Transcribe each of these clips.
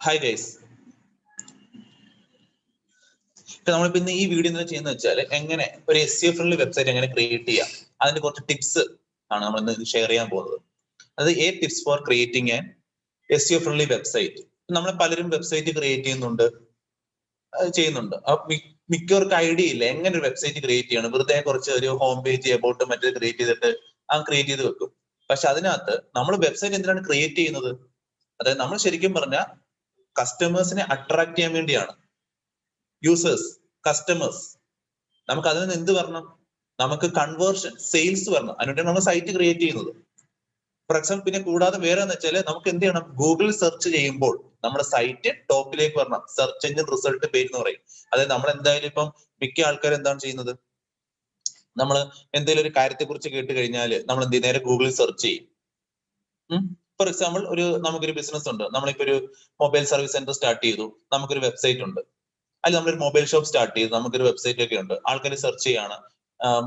Hi guys ഇപ്പൊ നമ്മളിപ്പോ ഇന്ന് ഈ വീഡിയോ എന്താ ചെയ്യുന്ന വെച്ചാൽ എങ്ങനെ ഒരു എസ് സി ഫ്രണ്ട്ലി വെബ്സൈറ്റ് എങ്ങനെ ക്രിയേറ്റ് ചെയ്യാം? അതിന്റെ കുറച്ച് ടിപ്സ് ആണ് നമ്മൾ ഇന്ന് ഷെയർ ചെയ്യാൻ പോകുന്നത്. അത് a tips for creating and SEO friendly website നമ്മൾ പലരും വെബ്സൈറ്റ് ക്രിയേറ്റ് ചെയ്യുന്നുണ്ട്. ചെയ്യുന്നുണ്ട്. മിക്കവർക്ക് ഐഡിയ ഇല്ല എങ്ങനെ ഒരു വെബ്സൈറ്റ് ക്രിയേറ്റ് ചെയ്യണം. വെറുതെ കുറച്ച് ഒരു ഹോം പേജ് എബൌട്ട് മറ്റേ ക്രിയേറ്റ് ചെയ്തിട്ട് ആ ക്രിയേറ്റ് ചെയ്ത് വെക്കും. പക്ഷെ അതിനകത്ത് നമ്മൾ വെബ്സൈറ്റ് എന്തിനാണ് ക്രിയേറ്റ് ചെയ്യുന്നത്? അതായത് നമ്മൾ ശരിക്കും പറഞ്ഞാൽ കസ്റ്റമേഴ്സിനെ അട്രാക്ട് ചെയ്യാൻ വേണ്ടിയാണ്. യൂസേഴ്സ് കസ്റ്റമേഴ്സ് നമുക്ക് അതിൽ നിന്ന് എന്ത് വരണം? നമുക്ക് കൺവേർഷൻ സെയിൽസ് വരണം. അതിനുവേണ്ടി നമ്മൾ സൈറ്റ് ക്രിയേറ്റ് ചെയ്യുന്നത്. ഫോർ എക്സാമ്പിൾ പിന്നെ കൂടാതെ വേറെ എന്ന് വെച്ചാൽ നമുക്ക് എന്ത് ചെയ്യണം? ഗൂഗിൾ സെർച്ച് ചെയ്യുമ്പോൾ നമ്മുടെ സൈറ്റ് ടോപ്പിലേക്ക് വരണം. സെർച്ച് എഞ്ചിൻ റിസൾട്ട് പേര് എന്ന് പറയും. അതായത് നമ്മൾ എന്തായാലും ഇപ്പം മിക്ക ആൾക്കാർ എന്താണ് ചെയ്യുന്നത്? നമ്മൾ എന്തെങ്കിലും ഒരു കാര്യത്തെ കുറിച്ച് കേട്ട് കഴിഞ്ഞാൽ നമ്മൾ എന്ത്? നേരെ ഗൂഗിളിൽ സെർച്ച് ചെയ്യും. ഫോർ എക്സാമ്പിൾ ഒരു നമുക്കൊരു ബിസിനസ് ഉണ്ട്. നമ്മളിപ്പോ ഒരു മൊബൈൽ സർവീസ് സെന്റർ സ്റ്റാർട്ട് ചെയ്തു. നമുക്കൊരു വെബ്സൈറ്റ് ഉണ്ട്. അല്ലെങ്കിൽ നമ്മളൊരു മൊബൈൽ ഷോപ്പ് സ്റ്റാർട്ട് ചെയ്തു. നമുക്കൊരു വെബ്സൈറ്റ് ഒക്കെ ഉണ്ട്. ആൾക്കാർ സെർച്ച് ചെയ്യാണ്.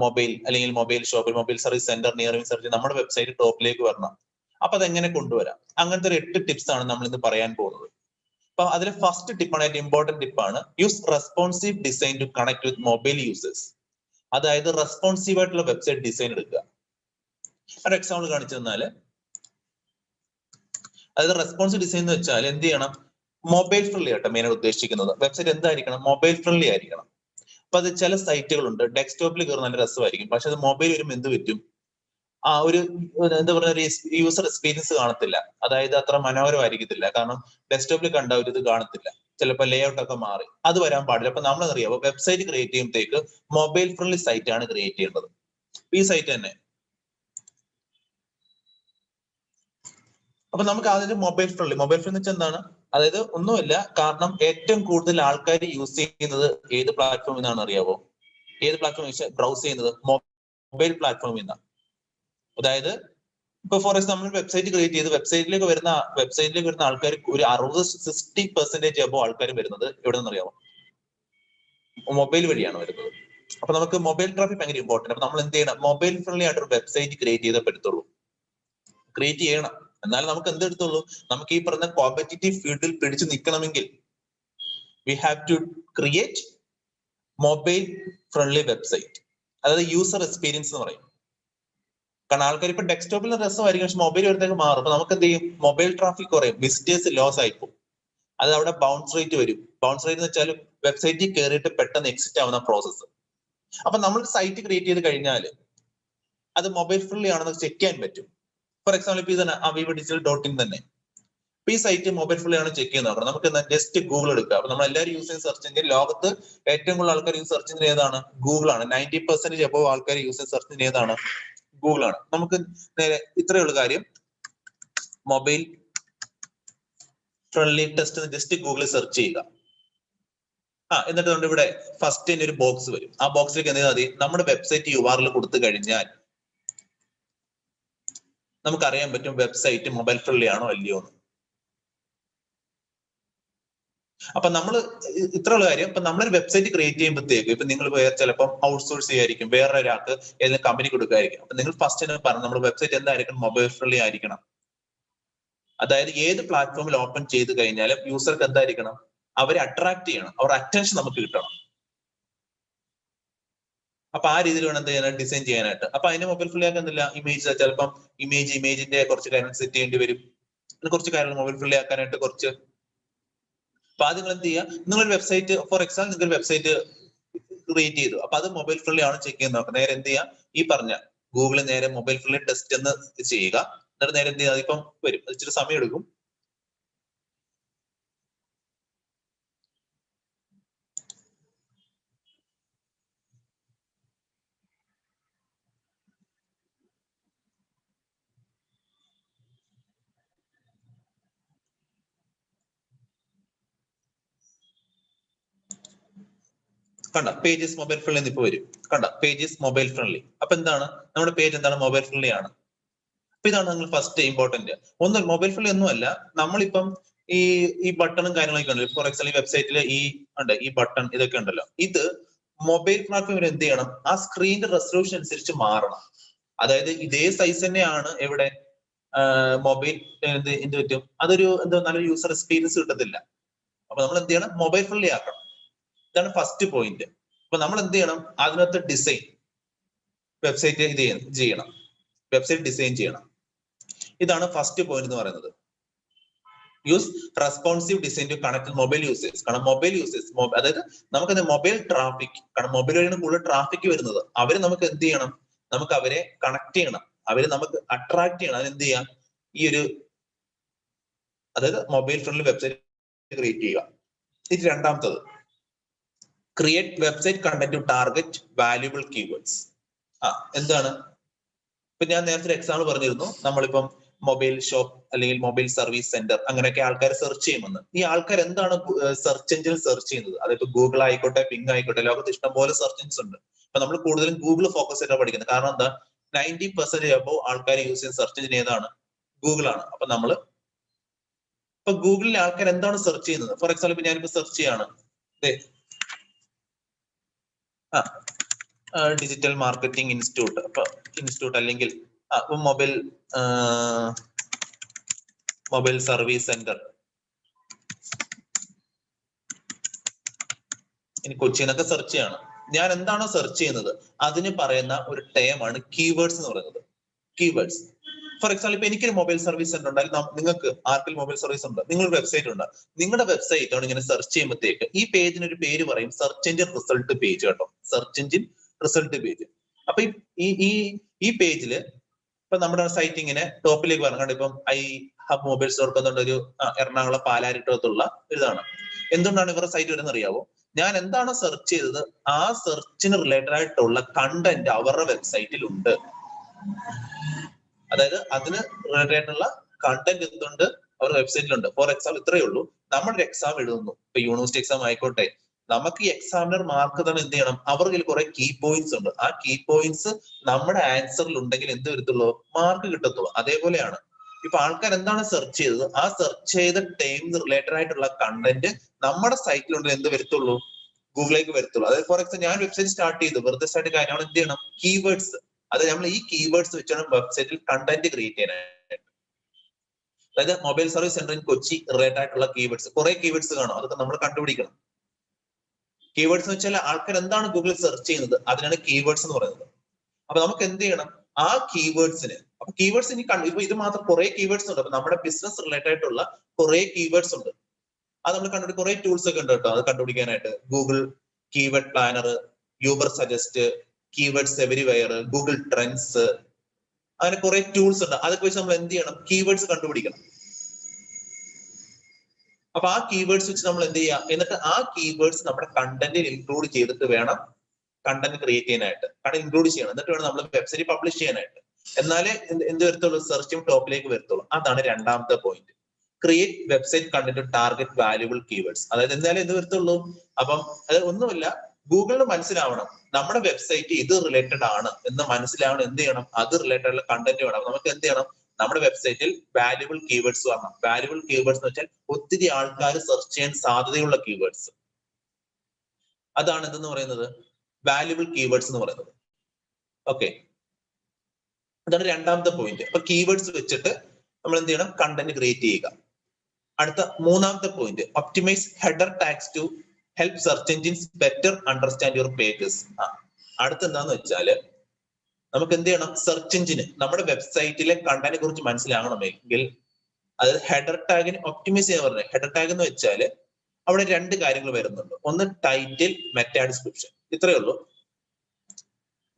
മൊബൈൽ അല്ലെങ്കിൽ മൊബൈൽ ഷോപ്പിൽ mobile service centre nearing search നമ്മുടെ വെബ്സൈറ്റ് ടോപ്പിലേക്ക് വരണം. അപ്പൊ അതെങ്ങനെ കൊണ്ടുവരാം? അങ്ങനത്തെ ഒരു എട്ട് ടിപ്സ് ആണ് നമ്മൾ ഇന്ന് പറയാൻ പോകുന്നത്. അപ്പൊ അതിലെ ഫസ്റ്റ് ടിപ്പാണ് ഏറ്റവും ഇമ്പോർട്ടന്റ് ടിപ്പാണ് use responsive design to connect with mobile users അതായത് റെസ്പോൺസീവ് ആയിട്ടുള്ള വെബ്സൈറ്റ് ഡിസൈൻ എടുക്കുക. ഒരു എക്സാമ്പിൾ കാണിച്ചു തന്നാൽ അതായത് റെസ്പോൺസ് ഡിസൈൻ എന്ന് വെച്ചാൽ എന്ത് ചെയ്യണം? മൊബൈൽ ഫ്രണ്ട്ലി ആയിട്ട് മെയിൻ ഉദ്ദേശിക്കുന്നത്. വെബ്സൈറ്റ് എന്തായിരിക്കണം? മൊബൈൽ ഫ്രണ്ട്ലി ആയിരിക്കണം. അപ്പൊ അത് ചില സൈറ്റുകളുണ്ട് ഡെസ്ക്ടോപ്പിൽ കയറുന്ന നല്ല രസമായിരിക്കും. പക്ഷെ അത് മൊബൈൽ വരുമ്പോൾ എന്ത് പറ്റും? ആ ഒരു എന്താ പറയുക ഒരു യൂസർ എക്സ്പീരിയൻസ് കാണത്തില്ല. അതായത് അത്ര മനോഹരമായിരിക്കത്തില്ല. കാരണം ഡെസ്ക്ടോപ്പിൽ കണ്ട ഒരു ഇത് കാണത്തില്ല. ചിലപ്പോൾ ലേ ഔട്ട് ഒക്കെ മാറി. അത് വരാൻ പാടില്ല. അപ്പൊ നമ്മൾ വെബ്സൈറ്റ് ക്രിയേറ്റ് ചെയ്യുമ്പോഴത്തേക്ക് മൊബൈൽ ഫ്രണ്ട്ലി സൈറ്റ് ആണ് ക്രിയേറ്റ് ചെയ്യേണ്ടത്. ഈ സൈറ്റ് തന്നെ. അപ്പൊ നമുക്ക് ആദ്യം മൊബൈൽ ഫ്രണ്ട്ലി മൊബൈൽ ഫ്രണ്ട്ലി വെച്ചാൽ എന്താണ്? അതായത് ഒന്നുമില്ല. കാരണം ഏറ്റവും കൂടുതൽ ആൾക്കാർ യൂസ് ചെയ്യുന്നത് ഏത് പ്ലാറ്റ്ഫോമിൽ നിന്നാണ് അറിയാവോ? ഏത് പ്ലാറ്റ്ഫോം ബ്രൗസ് ചെയ്യുന്നത് മൊബൈൽ പ്ലാറ്റ്ഫോമിൽ നിന്നാണ് അതായത് ഇപ്പൊ ഫോർ എക്സാമ്പിൾ വെബ്സൈറ്റ് ക്രിയേറ്റ് ചെയ്ത് വെബ്സൈറ്റിലേക്ക് വരുന്ന വെബ്സൈറ്റിലേക്ക് വരുന്ന ആൾക്കാർ ഒരു അറുപത് സിക്സ്റ്റി പെർസെന്റേജ് അബോ ആൾക്കാർ വരുന്നത് എവിടെ നിന്ന് മൊബൈൽ വഴിയാണ് വരുന്നത്. അപ്പൊ നമുക്ക് മൊബൈൽ ട്രാഫിക് ഭയങ്കര ഇമ്പോർട്ടന്റ് അപ്പൊ നമ്മൾ എന്ത് ചെയ്യണം? മൊബൈൽ ഫ്രണ്ട്ലി ആയിട്ട് ഒരു വെബ്സൈറ്റ് ക്രിയേറ്റ് ചെയ്തേ പറ്റത്തുള്ളൂ. ക്രിയേറ്റ് ചെയ്യണം. എന്നാൽ നമുക്ക് എന്ത് എടുത്തുള്ളൂ നമുക്ക് ഈ പറഞ്ഞ കോമ്പറ്റേറ്റീവ് ഫീൽഡിൽ പിടിച്ചു നിൽക്കണമെങ്കിൽ we have to create mobile friendly website അതായത് യൂസർ എക്സ്പീരിയൻസ് എന്ന് പറയും. കാരണം ആൾക്കാർ ഇപ്പൊ ഡെസ്ക്ടോപ്പിൽ രസമായിരിക്കും. പക്ഷെ മൊബൈൽ വരുത്തേക്ക് മാറും. അപ്പൊ നമുക്ക് എന്ത് ചെയ്യും? മൊബൈൽ ട്രാഫിക് കുറയും. വിസിറ്റേഴ്സ് ലോസ് ആയിപ്പോ അത് അവിടെ ബൗൺസ് റേറ്റ് വരും. ബൗൺസ് റേറ്റ് എന്ന് വെച്ചാൽ വെബ്സൈറ്റിൽ കയറിയിട്ട് പെട്ടെന്ന് എക്സിറ്റ് ആവുന്ന പ്രോസസ്സ് അപ്പൊ നമ്മൾ സൈറ്റ് ക്രിയേറ്റ് ചെയ്ത് കഴിഞ്ഞാൽ അത് മൊബൈൽ ഫ്രണ്ട്ലി ആണെന്ന് ചെക്ക് ചെയ്യാൻ പറ്റും. ഫോർ എക്സാമ്പിൾ ഇപ്പൊ ഇതാണ് അവീവ ഡിജിറ്റൽ ഡോട്ട് ഇൻ തന്നെ. ഇപ്പൊ ഈ സൈറ്റ് മൊബൈൽ ഫോണിലാണ് ചെക്ക് ചെയ്യുന്നത്. നോക്കണം നമുക്ക് ജസ്റ്റ് ഗൂഗിൾ എടുക്കുക അപ്പൊ നമ്മൾ എല്ലാവരും യൂസ് ചെയ്യുന്ന സെർച്ച് എഞ്ചിൻ ലോകത്ത് ഏറ്റവും കൂടുതൽ ആൾക്കാർ യൂസ് സെർച്ച് എഞ്ചിൻ ഏതാണ്? ഗൂഗിൾ ആണ്. നയന്റി പെർസെന്റേജ് അബോ ആൾക്കാർ യൂസ് ചെയ്യുന്ന സെർച്ച് എഞ്ചിൻ ഏതാണ്? ഗൂഗിൾ ആണ്. നമുക്ക് നേരെ ഇത്രയേ ഉള്ള കാര്യം. മൊബൈൽ ഫ്രണ്ട്ലി ടെസ്റ്റ് ജസ്റ്റ് ഗൂഗിളിൽ സെർച്ച് ചെയ്യുക. ആ എന്നിട്ട് ഇവിടെ ഫസ്റ്റ് തന്നെ ഒരു ബോക്സ് വരും. ആ ബോക്സിലേക്ക് എന്ത് ചെയ്താൽ മതി? നമ്മുടെ വെബ്സൈറ്റ് യു ആറിൽ കൊടുത്തു കഴിഞ്ഞാൽ നമുക്ക് അറിയാൻ പറ്റും വെബ്സൈറ്റ് മൊബൈൽ ഫ്രണ്ട്ലി ആണോ അല്ലയോ എന്ന്. അപ്പൊ നമ്മൾ ഇത്രയുള്ള കാര്യം. ഇപ്പൊ നമ്മളൊരു വെബ്സൈറ്റ് ക്രിയേറ്റ് ചെയ്യുമ്പോഴത്തേക്ക് ഇപ്പൊ നിങ്ങൾ ചിലപ്പം ഔട്ട്സോഴ്സ് ചെയ്യായിരിക്കും. വേറെ ഒരാൾക്ക് ഏതെങ്കിലും കമ്പനി കൊടുക്കായിരിക്കും. അപ്പൊ നിങ്ങൾ ഫസ്റ്റ് തന്നെ പറഞ്ഞു നമ്മുടെ വെബ്സൈറ്റ് എന്തായിരിക്കണം? മൊബൈൽ ഫ്രണ്ട്ലി ആയിരിക്കണം. അതായത് ഏത് പ്ലാറ്റ്ഫോമിൽ ഓപ്പൺ ചെയ്ത് കഴിഞ്ഞാലും യൂസർക്ക് എന്തായിരിക്കണം? അവരെ അട്രാക്ട് ചെയ്യണം. അവർ അറ്റൻഷൻ നമുക്ക് കിട്ടണം. അപ്പൊ ആ രീതിയിൽ വേണം എന്ത് ചെയ്യാനായിട്ട്? ഡിസൈൻ ചെയ്യാനായിട്ട്. അപ്പൊ അതിന് മൊബൈൽ ഫ്രണ്ട്ലി ആക്കുന്നില്ല ഇമേജ് ചിലപ്പം ഇമേജ് ഇമേജിന്റെ കുറച്ച് കാര്യങ്ങൾ സെറ്റ് ചെയ്യേണ്ടി വരും. കുറച്ച് കാര്യങ്ങൾ മൊബൈൽ ഫുള്ളി ആക്കാനായിട്ട് കുറച്ച്. അപ്പൊ ആദ്യം നിങ്ങൾ എന്ത് ചെയ്യുക? നിങ്ങളൊരു വെബ്സൈറ്റ് ഫോർ എക്സാമ്പിൾ നിങ്ങൾ വെബ്സൈറ്റ് ക്രിയേറ്റ് ചെയ്തു. അപ്പൊ അത് മൊബൈൽ ഫുള്ളി ആണ് ചെക്ക് ചെയ്യാൻ നോക്കുക നേരെ എന്ത് ചെയ്യുക? ഈ പറഞ്ഞ ഗൂഗിളിൽ നേരെ മൊബൈൽ ഫ്രണ്ട്ലി ടെസ്റ്റ് എന്ന് ചെയ്യുക. എന്നിട്ട് നേരെ എന്ത് ചെയ്യുക? അതിപ്പം വരും. അത് ഇച്ചിരി സമയം എടുക്കും. കണ്ട പേജസ് മൊബൈൽ ഫ്രണ്ട്ലി ഇപ്പൊ വരും. കണ്ട പേജസ് മൊബൈൽ ഫ്രണ്ട്ലി അപ്പൊ എന്താണ്? നമ്മുടെ പേജ് എന്താണ്? മൊബൈൽ ഫ്രണ്ട്ലി ആണ്. അപ്പൊ ഇതാണ് നിങ്ങൾ ഫസ്റ്റ് ഇമ്പോർട്ടന്റ് ഒന്ന് മൊബൈൽ ഫ്രണ്ട്ലി ഒന്നുമല്ല നമ്മളിപ്പം ഈ ഈ ബട്ടണും കാര്യങ്ങളൊക്കെ ഉണ്ടല്ലോ. ഫോർ എക്സാമ്പിൾ വെബ്സൈറ്റിൽ ഈ ഉണ്ട് ഈ ബട്ടൺ ഇതൊക്കെ ഉണ്ടല്ലോ. ഇത് മൊബൈൽ പ്ലാറ്റ്ഫോമിൽ എന്ത് ചെയ്യണം? ആ സ്ക്രീനിന്റെ റെസൊല്യൂഷൻ അനുസരിച്ച് മാറണം. അതായത് ഇതേ സൈസ് തന്നെയാണ് എവിടെ മൊബൈൽ എന്ത് എന്ത് പറ്റും? അതൊരു എന്താ നല്ലൊരു യൂസർ എക്സ്പീരിയൻസ് കിട്ടത്തില്ല. അപ്പൊ നമ്മൾ എന്ത് ചെയ്യണം? മൊബൈൽ ഫ്രണ്ട്ലി ആക്കണം. ഇതാണ് ഫസ്റ്റ് പോയിന്റ് അപ്പൊ നമ്മൾ എന്ത് ചെയ്യണം? അതിനകത്ത് ഡിസൈൻ വെബ്സൈറ്റ് ഇത് ചെയ്യണം- വെബ്സൈറ്റ് ഡിസൈൻ ചെയ്യണം. ഇതാണ് ഫസ്റ്റ് പോയിന്റ് എന്ന് പറയുന്നത്. Use responsive design to connect mobile users കാരണം മൊബൈൽ യൂസേഴ്സ് അതായത് നമുക്ക് മൊബൈൽ ട്രാഫിക് കാരണം മൊബൈൽ വഴിയാണ് കൂടുതൽ ട്രാഫിക് വരുന്നത്. അവർ നമുക്ക് എന്ത് ചെയ്യണം? നമുക്ക് അവരെ കണക്ട് ചെയ്യണം. അവരെ നമുക്ക് അട്രാക്ട് ചെയ്യണം. അതിന് ചെയ്യാം? ഈ ഒരു അതായത് മൊബൈൽ ഫ്രണ്ട്ലി വെബ്സൈറ്റ് ക്രിയേറ്റ് ചെയ്യുക. ഇത് രണ്ടാമത്തത്. Create website content to target valuable keywords ആ എന്താണ്? ഇപ്പൊ ഞാൻ നേരത്തെ എക്സാമ്പിൾ പറഞ്ഞിരുന്നു. നമ്മളിപ്പം മൊബൈൽ ഷോപ്പ് അല്ലെങ്കിൽ മൊബൈൽ സർവീസ് സെന്റർ അങ്ങനെയൊക്കെ ആൾക്കാർ സെർച്ച് ചെയ്യുമെന്ന്. ഈ ആൾക്കാർ എന്താണ് സെർച്ച് എഞ്ചിൻ സെർച്ച് ചെയ്യുന്നത്? അതിപ്പോ ഗൂഗിൾ ആയിക്കോട്ടെ പിങ് ആയിക്കോട്ടെ ലോകത്ത് ഇഷ്ടംപോലെ സെർച്ച് എഞ്ചിൻസ് ഉണ്ട്. അപ്പൊ നമ്മൾ കൂടുതലും ഗൂഗിൾ ഫോക്കസ് ചെയ്താണ് പഠിക്കുന്നത്. കാരണം എന്താ? നയന്റി പെർസെന്റേജ് അപ്പോ ആൾക്കാർ യൂസ് ചെയ്യുന്ന സെർച്ച് എഞ്ചിൻ ഏതാണ്? ഗൂഗിൾ ആണ്. അപ്പൊ നമ്മൾ ഇപ്പൊ ഗൂഗിളിൽ ആൾക്കാർ എന്താണ് സെർച്ച് ചെയ്യുന്നത്? ഫോർ എക്സാമ്പിൾ ഞാനിപ്പോ സെർച്ച് ചെയ്യാണ്. ഡിജിറ്റൽ മാർക്കറ്റിംഗ് ഇൻസ്റ്റിറ്റ്യൂട്ട് അപ്പൊ ഇൻസ്റ്റിറ്റ്യൂട്ട് അല്ലെങ്കിൽ മൊബൈൽ മൊബൈൽ സർവീസ് സെന്റർ ഇനി കൊച്ചിന്നൊക്കെ സെർച്ച് ചെയ്യണം. ഞാൻ എന്താണോ സെർച്ച് ചെയ്യുന്നത്? അതിന് പറയുന്ന ഒരു ടേം ആണ് കീവേഡ്സ് എന്ന് പറയുന്നത്. കീവേഡ്സ് ഫോർ എക്സാമ്പിൾ ഇപ്പൊ എനിക്കൊരു മൊബൈൽ സർവീസ് സെന്റർ ഉണ്ടായാലും നിങ്ങൾക്ക് ആർക്കിൽ മൊബൈൽ സർവീസ് ഉണ്ട്? നിങ്ങളുടെ വെബ്സൈറ്റ് ഉണ്ട്. നിങ്ങളുടെ വെബ്സൈറ്റ് ആണ് ഇങ്ങനെ സെർച്ച് ചെയ്യുമ്പോഴത്തേക്ക് ഈ പേജിന് ഒരു പേര് പറയും സെർച്ച് എഞ്ചിൻ റിസൾട്ട് പേജ് കേട്ടോ. സെർച്ച് എഞ്ചിൻ റിസൾട്ട് പേജ് അപ്പൊ ഈ- ഈ ഈ പേജിൽ ഇപ്പൊ നമ്മുടെ സൈറ്റ് ഇങ്ങനെ ടോപ്പിലേക്ക് പറഞ്ഞു ഇപ്പം ഐ ഹബ് മൊബൈൽ സ്റ്റോർ എന്നുള്ള ഒരു എറണാകുളം പാലാരിട്ടത്തുള്ള ഇതാണ് എന്തുകൊണ്ടാണ് ഇവരുടെ സൈറ്റ് വരുന്നത് അറിയാവോ? ഞാൻ എന്താണ് സെർച്ച് ചെയ്തത് ആ സെർച്ചിന് റിലേറ്റഡ് ആയിട്ടുള്ള കണ്ടന്റ് അവരുടെ വെബ്സൈറ്റിൽ ഉണ്ട്. അതായത് അതിന് റിലേറ്റഡ് ആയിട്ടുള്ള കണ്ടന്റ് എന്തുണ്ട്? അവരുടെ വെബ്സൈറ്റിലുണ്ട് ഫോർ എക്സാമ്പിൾ ഇത്രയേ ഉള്ളൂ. നമ്മളൊരു എക്സാം എഴുതുന്നു. ഇപ്പൊ യൂണിവേഴ്സിറ്റി എക്സാം ആയിക്കോട്ടെ. നമുക്ക് ഈ എക്സാമിനർ മാർക്ക് തന്നെ എന്ത് ചെയ്യണം? അവർക്ക് കുറെ കീ പോയിന്റ്സ് ഉണ്ട്. ആ കീ പോയിന്റ്സ് നമ്മുടെ ആൻസറിൽ ഉണ്ടെങ്കിൽ എന്ത് വരത്തുള്ളൂ? മാർക്ക് കിട്ടത്തുള്ളൂ. അതേപോലെയാണ്. ഇപ്പൊ ആൾക്കാർ എന്താണ് സെർച്ച് ചെയ്തത്? ആ സെർച്ച് ചെയ്ത ടൈംസ് റിലേറ്റഡ് ആയിട്ടുള്ള കണ്ടന്റ് നമ്മുടെ സൈറ്റിലുണ്ടെങ്കിൽ എന്ത് വരത്തുള്ളൂ? ഗൂഗിളിലേക്ക് വരത്തുള്ളൂ. അതായത് ഫോർ എക്സാമ്പിൾ ഞാൻ വെബ്സൈറ്റ് സ്റ്റാർട്ട് ചെയ്തു. വെറുതെ സ്റ്റാർട്ട് കാര്യമാണ് എന്ത് ചെയ്യണം? കീവേഡ്സ് അത് നമ്മൾ ഈ കീവേഡ്സ് വെച്ചാണ് വെബ്സൈറ്റിൽ കണ്ടന്റ് ക്രിയേറ്റ് ചെയ്യാനായിട്ട്. അതായത് mobile service centre in Kochi related ആയിട്ടുള്ള കീവേഡ്സ് കുറെ കീവേഡ്സ് കാണും. അതൊക്കെ നമ്മൾ കണ്ടുപിടിക്കണം. കീവേഡ്സ് എന്ന് വെച്ചാൽ ആൾക്കാർ എന്താണ് ഗൂഗിൾ സെർച്ച് ചെയ്യുന്നത്? അതിനാണ് കീവേഡ്സ് എന്ന് പറയുന്നത്. അപ്പൊ നമുക്ക് എന്ത് ചെയ്യണം? ആ കീവേഡ്സിന് അപ്പൊ കീവേഡ്സ് ഇനി കണ്ടു ഇപ്പൊ ഇത് മാത്രം കുറെ കീവേഡ്സ് ഉണ്ട്. അപ്പൊ നമ്മുടെ ബിസിനസ് റിലേറ്റഡ് ആയിട്ടുള്ള കുറെ കീവേഡ്സ് ഉണ്ട്. അത് നമ്മൾ കണ്ടുപിടി കുറെ ടൂൾസ് ഒക്കെ ഉണ്ട് കേട്ടോ. അത് കണ്ടുപിടിക്കാനായിട്ട്. Google keyword planner Ubersuggest keywords everywhere Google trends അങ്ങനെ കുറെ ടൂൾസ് ഉണ്ട്. അതൊക്കെ വെച്ച് നമ്മൾ എന്ത് ചെയ്യണം? കീവേഡ്സ് കണ്ടുപിടിക്കണം. അപ്പൊ ആ കീവേഡ്സ് വെച്ച് നമ്മൾ എന്ത് ചെയ്യാം? എന്നിട്ട് ആ കീവേഡ്സ് നമ്മുടെ കണ്ടന്റിൽ ഇൻക്ലൂഡ് ചെയ്തിട്ട് വേണം കണ്ടന്റ് ക്രിയേറ്റ് ചെയ്യാനായിട്ട്. കാരണം ഇൻക്ലൂഡ് ചെയ്യണം. എന്നിട്ട് വേണം നമ്മൾ വെബ്സൈറ്റ് പബ്ലിഷ് ചെയ്യാനായിട്ട്. എന്നാലേ എന്ത് എന്ത് വരത്തുള്ളൂ? സെർച്ചും ടോപ്പിലേക്ക് വരത്തുള്ളൂ. അതാണ് രണ്ടാമത്തെ point create website content target valuable keywords അതായത് എന്തായാലും എന്ത് വരത്തുള്ളൂ? അപ്പം അത് ഒന്നുമില്ല ഗൂഗിളിന് മനസ്സിലാവണം. നമ്മുടെ വെബ്സൈറ്റ് ഇത് റിലേറ്റഡ് ആണ് എന്ന് മനസ്സിലാവണം എന്ത് ചെയ്യണം? അത് റിലേറ്റഡ് ഉള്ള കണ്ടന്റ് വേണം. നമുക്ക് എന്ത് ചെയ്യണം? നമ്മുടെ വെബ്സൈറ്റിൽ വാല്യുബിൾ കീവേഡ്സ് വരണം. വാല്യുബിൾ കീവേഡ്സ് എന്ന് വെച്ചാൽ ഒത്തിരി ആൾക്കാർ സെർച്ച് ചെയ്യാൻ സാധ്യതയുള്ള കീവേഡ്സ് അതാണ് എന്തെന്ന് പറയുന്നത്? വാല്യുബിൾ കീവേഡ്സ് എന്ന് പറയുന്നത്. ഓക്കെ അതാണ് രണ്ടാമത്തെ പോയിന്റ് അപ്പൊ കീവേഡ്സ് വെച്ചിട്ട് നമ്മൾ എന്ത് ചെയ്യണം? കണ്ടന്റ് ക്രിയേറ്റ് ചെയ്യുക. അടുത്ത മൂന്നാമത്തെ point optimise header tags to help search engines better understand your pages ആ അടുത്ത് എന്താന്ന് വെച്ചാൽ നമുക്ക് എന്ത് ചെയ്യണം? സെർച്ച് എഞ്ചിന് നമ്മുടെ വെബ്സൈറ്റിലെ കണ്ടന്റിനെ കുറിച്ച് മനസ്സിലാകണമെങ്കിൽ അതായത് ഹെഡർ ടാഗിന് ഒപ്റ്റിമൈസ് ചെയ്യാൻ പറഞ്ഞത് ഹെഡർ ടാഗ് എന്ന് വെച്ചാൽ അവിടെ രണ്ട് കാര്യങ്ങൾ വരുന്നുണ്ട്. ഒന്ന് ടൈറ്റിൽ മെറ്റാ ഡിസ്ക്രിപ്ഷൻ ഇത്രയേ ഉള്ളൂ.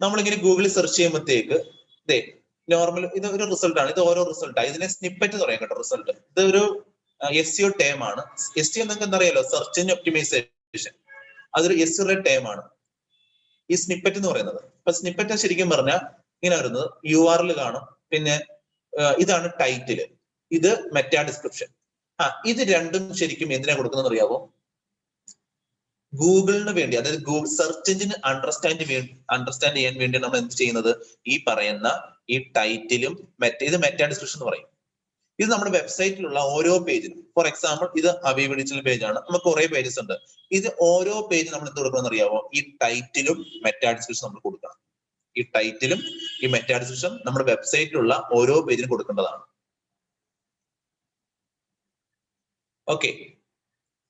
നമ്മളിങ്ങനെ ഗൂഗിളിൽ സെർച്ച് ചെയ്യുമ്പോഴത്തേക്ക് ഇതേ നോർമൽ ഇത് ഒരു റിസൾട്ട് ആണ്. ഇത് ഓരോ റിസൾട്ട് ആണ് ഇതിനെ സ്നിപ്പറ്റ് തുടങ്ങിയ റിസൾട്ട് ഇത് ഒരു എസ് സിഒ ടേം ആണ്. എസ് ടി നിങ്ങൾക്ക് എന്താ അറിയാലോ? സെർച്ച് എഞ്ചിൻ ഒപ്റ്റിമൈസേഷൻ അതൊരു എസ് ടൈം ടേം ആണ്. ഈ സ്നിപ്പറ്റ് എന്ന് പറയുന്നത്. ഇപ്പൊ സ്നിപ്പറ്റ് ശരിക്കും പറഞ്ഞാൽ ഇങ്ങനെ വരുന്നത്. യു ആറിൽ കാണും. പിന്നെ ഇതാണ് ടൈറ്റിൽ ഇത് മെറ്റാ ഡിസ്ക്രിപ്ഷൻ ആ ഇത് രണ്ടും ശരിക്കും എന്തിനാ കൊടുക്കുന്നത് അറിയാവോ? ഗൂഗിളിന് വേണ്ടി അതായത് ഗൂഗിൾ സെർച്ച് എഞ്ചിന് അണ്ടർസ്റ്റാൻഡ് അണ്ടർസ്റ്റാൻഡ് ചെയ്യാൻ വേണ്ടി നമ്മൾ എന്ത് ചെയ്യുന്നത്? ഈ പറയുന്ന ഈ ടൈറ്റിലും മെറ്റ ഇത് മെറ്റാ ഡിസ്ക്രിപ്ഷൻ എന്ന് പറയും. ഇത് നമ്മുടെ വെബ്സൈറ്റിലുള്ള ഓരോ പേജിലും ഫോർ എക്സാമ്പിൾ ഇത് ഹബീബ് പേജ് ആണ്. നമുക്ക് കുറെ പേജസ് ഉണ്ട്. ഇത് ഓരോ പേജ് നമ്മൾ എന്ത് കൊടുക്കണം അറിയാവോ ഈ ടൈറ്റിലും മെറ്റാ ഡിസ്ക്രിപ്ഷൻ നമ്മൾ കൊടുക്കണം. ഈ ടൈറ്റിലും ഈ മെറ്റാ ഡിസ്ക്രിപ്ഷൻ നമ്മുടെ വെബ്സൈറ്റിലുള്ള ഓരോ പേജിനും കൊടുക്കേണ്ടതാണ്. ഓക്കെ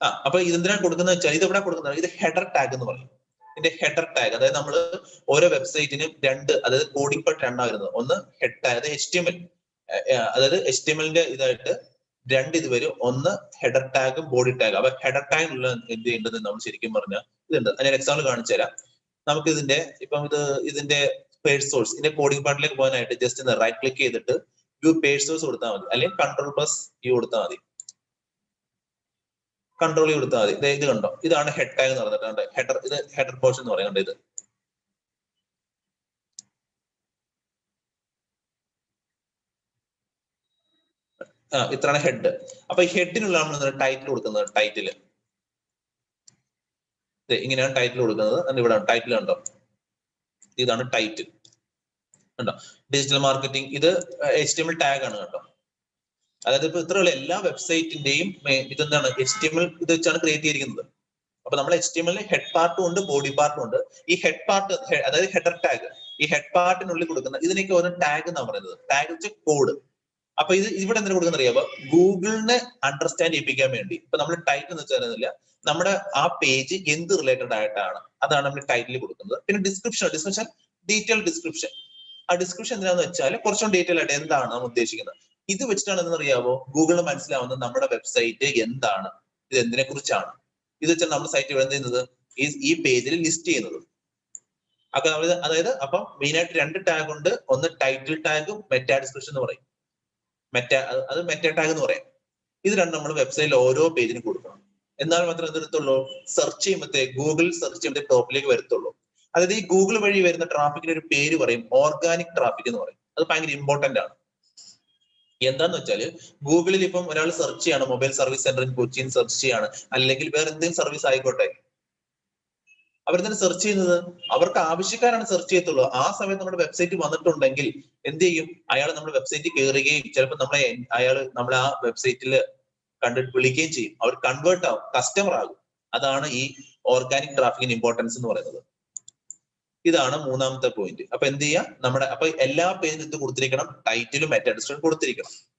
ആ അപ്പൊ ഇതെന്തിനാണ് കൊടുക്കുന്നത് വെച്ചാൽ ഇത് എവിടെ കൊടുക്കുന്നത്? ഇത് ഹെഡർ ടാഗ് എന്ന് പറയും. ഇതിന്റെ ഹെഡർ ടാഗ് അതായത് നമ്മൾ ഓരോ വെബ്സൈറ്റിനും രണ്ട് അതായത് കോഡിംഗ് പട്ട് രണ്ടാണ് വരുന്നത്. ഒന്ന് ഹെഡ് ടാഗ് അതായത് എച്ച് ടി എം എൽ അതായത് എച്ച് ടി എം എല്ലിന്റെ ഇതായിട്ട് രണ്ട് ഇത് വരും. ഒന്ന് ഹെഡർ ടാഗും ബോഡി ടാഗും അപ്പൊ ഹെഡർ ടാഗിലുള്ള എന്ത് ചെയ്യേണ്ടത് നമ്മൾ ശരിക്കും പറഞ്ഞാൽ ഇതുണ്ട്. അതിന് എക്സാമ്പിൾ കാണിച്ചു തരാം. നമുക്ക് ഇതിന്റെ ഇപ്പം ഇത് ഇതിന്റെ പേജ് സോഴ്സ് ഇതിന്റെ കോഡിംഗ് പാർട്ടിലേക്ക് പോകാനായിട്ട് ജസ്റ്റ് ഒന്ന് റൈറ്റ് ക്ലിക്ക് ചെയ്തിട്ട് വ്യൂ പേജ് സോഴ്സ് കൊടുത്താൽ മതി. അല്ലെങ്കിൽ കൺട്രോൾ പ്ലസ് യു കൊടുത്താൽ മതി. കൺട്രോൾ കൊടുത്താൽ മതി. ഇത് കണ്ടോ? ഇതാണ് ഹെഡ് ടാഗ് എന്ന് പറഞ്ഞിട്ടുണ്ട് ഹെഡർ ഇത് ഹെഡർ പോർഷൻ എന്ന് പറയുന്നുണ്ട് ഇത്. ഇത്രയാണ് ഹെഡ് അപ്പൊ ഈ ഹെഡിനുള്ള നമ്മൾ ടൈറ്റിൽ കൊടുക്കുന്നത്? ടൈറ്റിൽ ഇങ്ങനെയാണ് ടൈറ്റിൽ കൊടുക്കുന്നത്. ഇവിടെ ടൈറ്റിൽ ഉണ്ടോ ഇതാണ് ടൈറ്റിൽ കണ്ടോ? ഡിജിറ്റൽ മാർക്കറ്റിംഗ് ഇത് H T M L tag ആണ് കേട്ടോ അതായത് ഇപ്പൊ ഇത്രയുള്ള എല്ലാ വെബ്സൈറ്റിന്റെയും ഇതെന്താണ് എച്ച് ടി എം എൽ ഇത് വെച്ചാണ് ക്രിയേറ്റ് ചെയ്തിരിക്കുന്നത്. അപ്പൊ നമ്മൾ എച്ച് ടി എം എല്ലിൽ ഹെഡ് പാർട്ടും ഉണ്ട് ബോഡി പാർട്ടും ഉണ്ട്. ഈ ഹെഡ് പാർട്ട് അതായത് ഹെഡർ ടാഗ് ഈ ഹെഡ് പാർട്ടിനുള്ളിൽ കൊടുക്കുന്ന ഇതിനൊക്കെ ഓരോ ടാഗ് എന്നാണ് പറയുന്നത്. ടാഗ് കോഡ് അപ്പൊ ഇത് ഇവിടെ എന്തിനാ കൊടുക്കുന്ന അറിയാമോ? ഗൂഗിളിനെ അണ്ടർസ്റ്റാൻഡ് ചെയ്യിപ്പിക്കാൻ വേണ്ടി. ഇപ്പൊ നമ്മൾ ടൈറ്റിൽ എന്ന് വെച്ചാൽ നമ്മുടെ ആ പേജ് എന്ത് റിലേറ്റഡ് ആയിട്ടാണ്. അതാണ് നമ്മൾ ടൈറ്റിൽ കൊടുക്കുന്നത്. പിന്നെ ഡിസ്ക്രിപ്ഷൻ ഡിസ്ക്രിപ്ഷൻ ഡീറ്റെയിൽ ഡിസ്ക്രിപ്ഷൻ ആ ഡിസ്ക്രിപ്ഷൻ എന്തിനാന്ന് വെച്ചാൽ കുറച്ചും ഡീറ്റെയിൽ ആയിട്ട് എന്താണ് നമ്മൾ ഉദ്ദേശിക്കുന്നത്. ഇത് വെച്ചിട്ടാണ് എന്തെന്നറിയാമോ ഗൂഗിളിന് മനസ്സിലാവുന്നത് നമ്മുടെ വെബ്സൈറ്റ് എന്താണ്? ഇത് എന്തിനെ കുറിച്ചാണ്? ഇത് വെച്ചാൽ നമ്മുടെ സൈറ്റ് എന്ത് ചെയ്യുന്നത്? ഈ പേജിൽ ലിസ്റ്റ് ചെയ്യുന്നത്. അപ്പൊ അതായത് അപ്പം മെയിൻ ആയിട്ട് രണ്ട് ടാഗ് ഉണ്ട്. ഒന്ന് ടൈറ്റിൽ ടാഗും മെറ്റാ ഡിസ്ക്രിപ്ഷൻ എന്ന് പറയും. മെറ്റാ അത് മെറ്റ ടാഗ് എന്ന് പറയാം. ഇത് രണ്ടും നമ്മൾ വെബ്സൈറ്റിൽ ഓരോ പേജിനും കൊടുക്കണം. എന്നാൽ മാത്രമേ എന്തെടുത്തുള്ളൂ സെർച്ച് ചെയ്യുമ്പോഴത്തെ ഗൂഗിൾ സെർച്ച് ചെയ്യുമ്പോൾ ടോപ്പിലേക്ക് വരത്തുള്ളൂ. അതായത് ഈ ഗൂഗിൾ വഴി വരുന്ന ട്രാഫിക്കിന് ഒരു പേര് പറയും. ഓർഗാനിക് ട്രാഫിക് എന്ന് പറയും. അത് ഭയങ്കര ഇമ്പോർട്ടന്റ് ആണ്. എന്താന്ന് വെച്ചാൽ ഗൂഗിളിൽ ഇപ്പം ഒരാൾ സെർച്ച് ചെയ്യാണ് mobile service centre in Cochin search ചെയ്യാണ് അല്ലെങ്കിൽ വേറെ എന്തെങ്കിലും സർവീസ് ആയിക്കോട്ടെ. അവരെന്താണ് സെർച്ച് ചെയ്യുന്നത്? അവർക്ക് ആവശ്യക്കാരാണ് സെർച്ച് ചെയ്യത്തുള്ളൂ. ആ സമയത്ത് നമ്മുടെ വെബ്സൈറ്റ് വന്നിട്ടുണ്ടെങ്കിൽ എന്ത് ചെയ്യും? അയാൾ നമ്മുടെ വെബ്സൈറ്റിൽ കയറുകയും ചിലപ്പോൾ നമ്മളെ അയാൾ നമ്മളെ ആ വെബ്സൈറ്റിൽ കണ്ടിട്ട് വിളിക്കുകയും ചെയ്യും. അവർ കൺവേർട്ട് ആവും കസ്റ്റമർ ആകും. അതാണ് ഈ ഓർഗാനിക് ട്രാഫിക്കിന് ഇമ്പോർട്ടൻസ് എന്ന് പറയുന്നത്. ഇതാണ് മൂന്നാമത്തെ പോയിന്റ് അപ്പൊ എന്ത് ചെയ്യാം? നമ്മുടെ അപ്പൊ എല്ലാ പേജിലും ഇത് കൊടുത്തിരിക്കണം ടൈറ്റിലും മെറ്റാ കൊടുത്തിരിക്കണം.